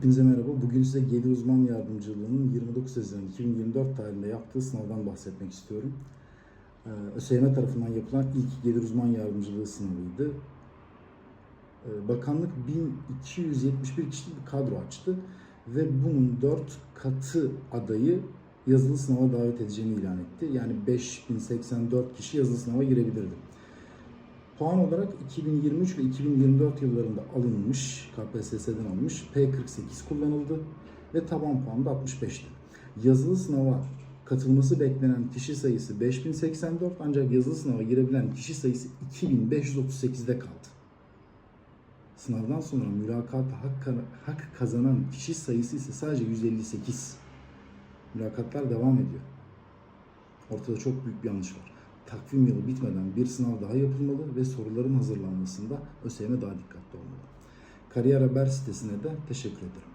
Hepinize merhaba. Bugün size gelir uzman yardımcılığının 29 Haziran 2024 tarihinde yaptığı sınavdan bahsetmek istiyorum. Ee, ÖSYM tarafından yapılan ilk gelir uzman yardımcılığı sınavıydı. Ee, Bakanlık 1271 kişilik bir kadro açtı ve bunun 4 katı adayı yazılı sınava davet edeceğini ilan etti. Yani 5084 kişi yazılı sınava girebilirdi. Puan olarak 2023 ve 2024 yıllarında alınmış, KPSS'den alınmış P48 kullanıldı ve taban puanı da 65'ti. Yazılı sınava katılması beklenen kişi sayısı 5084 ancak yazılı sınava girebilen kişi sayısı 2538'de kaldı. Sınavdan sonra mülakata hak, kazanan kişi sayısı ise sadece 158. Mülakatlar devam ediyor. Ortada çok büyük bir yanlış var. Takvim yılı bitmeden bir sınav daha yapılmalı ve soruların hazırlanmasında ÖSYM daha dikkatli olmalı. Kariyer Haber sitesine de teşekkür ederim.